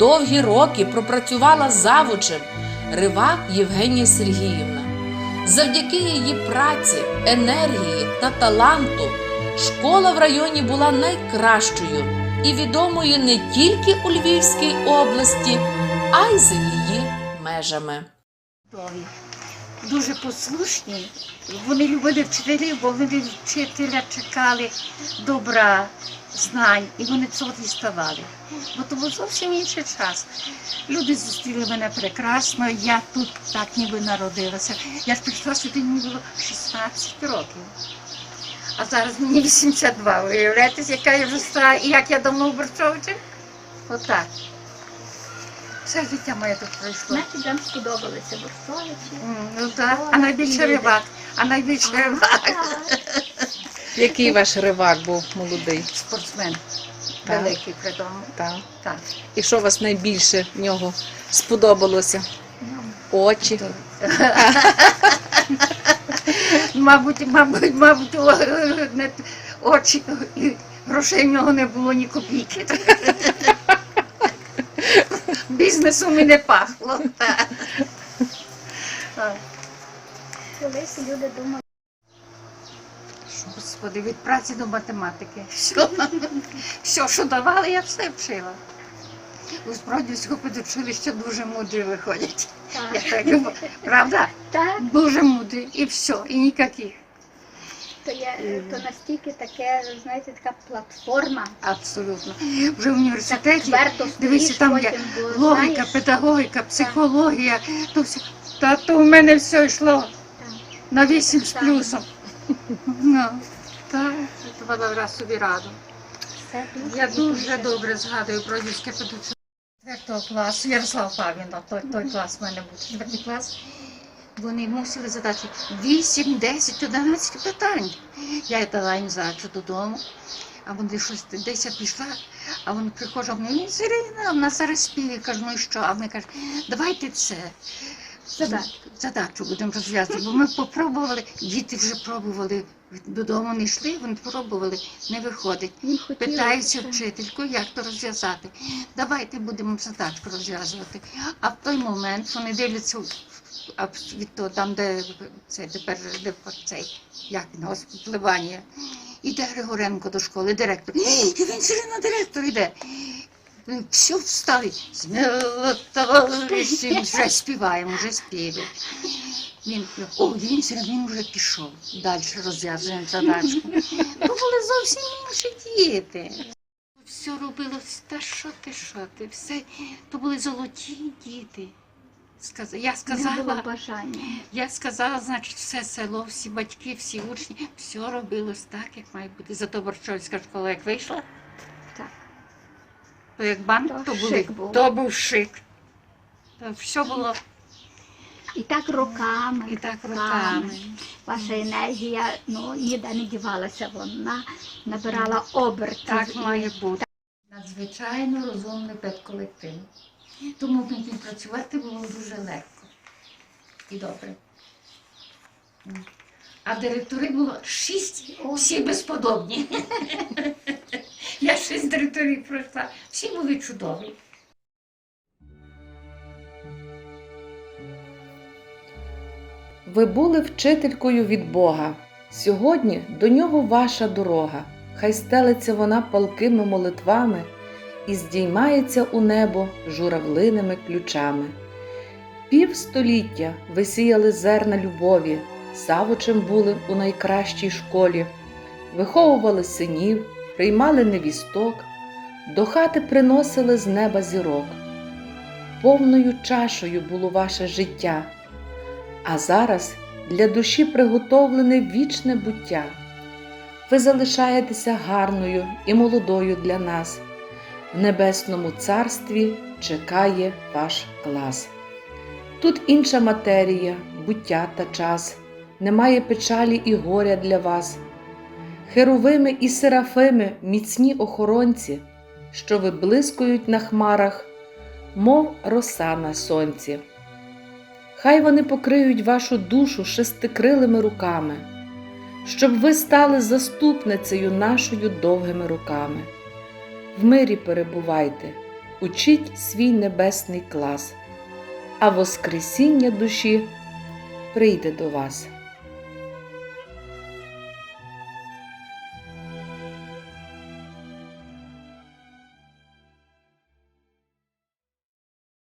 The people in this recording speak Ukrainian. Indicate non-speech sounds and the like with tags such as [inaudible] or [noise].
довгі роки пропрацювала завучем Ривак Євгенія Сергіївна. Завдяки її праці, енергії та таланту школа в районі була найкращою і відомою не тільки у Львівській області, а й за її межами. Дуже послушні. Вони любили вчителів, бо вони вчителя чекали добра, знань, і вони цього діставали. Бо то був зовсім інший час. Люди зустріли мене прекрасно, я тут так ніби народилася. Я ж прийшла сюди, мені було 16 років. А зараз мені 82. Виявляєте, яка я вже стара і як я давно в Борчовичі? Отак. Все життя моє тут пройшло. Значить, вам сподобалися борщовичі. М, Ну так, а найбільше рибак, а найбільше рибак. Який ваш ривак був молодий? Спортсмен Так. великий при тому. Так. Так. І що вас найбільше в нього сподобалося? Очі. [laughs] Мабуть, мабуть, мабуть, о, не, очі і грошей в нього не було ні копійки. Бізнесом і не пахло. Колись люди думали, Господи, від праці до математики. Все, все що давали, я все вчила. У Збродівського педучилища дуже мудрі виходять. Я так, так. Правда? так, Дуже мудрі. І все, і ніяких. То, є, то настільки таке, знаєте, така платформа. Абсолютно. Вже в університеті, дивіться, там є логіка, знаєш, педагогіка, психологія. То все. Та то в мене все йшло так, на 8 з плюсом. [laughs] Ну, так, давала раз собі раду. дуже, Я дуже добре згадую про Бродівське педагогічне. Четвертого класу Ярослав Павлівна, той, той клас в мене був, четвертий клас. Вони мусили задати 8, 10, 11 питань. Я дала їм задачу додому, а вони щось десь пішла, а вони приходять, вони Ірина, в нас зараз співає, кажу, ну і що? А вони кажуть, давайте це. Задачу. Задачу будемо розв'язувати, бо ми попробували, діти вже пробували, додому не йшли, вони пробували, не виходить. Питаються вчительку, як то розв'язати. Давайте будемо задачку розв'язувати. А в той момент вони дивляться в- а від того, там, де це тепер де цей, як він, впливання. Іде Григоренко до школи, директор. «Ей, Він все на директор йде. Все встали. Сміло, товариші, вже співаємо, вже співаємо. Він, о, він, він вже пішов. Далі розв'язуємо задачку. То були зовсім інші діти. Все робилось, та що ти, що ти, все, то були золоті діти. Сказ- Я Не було сказала, бажання. я сказала, значить, все село, всі батьки, всі учні, все робилось так, як має бути. Зато Борчовська школа як вийшла, Так. то як банк, То то, були, був. то був шик. То все було І так роками, і так роками. Ваша енергія ну, ніде не дівалася, вона набирала обертів. Так має бути. Надзвичайно розумний педколектив. Тому ній працювати було дуже легко і добре. А директори було шість, всі безподобні. [laughs] Я шість директорів пройшла, всі були чудові. Ви були вчителькою від Бога. Сьогодні до нього ваша дорога. Хай стелиться вона палкими молитвами і здіймається у небо журавлиними ключами. Півстоліття ви сіяли зерна любові, савочем були у найкращій школі, виховували синів, приймали невісток, до хати приносили з неба зірок. Повною чашею було ваше життя. А зараз для душі приготовлене вічне буття. Ви залишаєтеся гарною і молодою для нас. В небесному царстві чекає ваш клас. Тут інша матерія, буття та час, немає печалі і горя для вас. Херовими і серафими міцні охоронці, що виблискують на хмарах, мов роса на сонці. Хай вони покриють вашу душу шестикрилими руками, щоб ви стали заступницею нашою довгими руками. В мирі перебувайте, учіть свій небесний клас, а Воскресіння душі прийде до вас.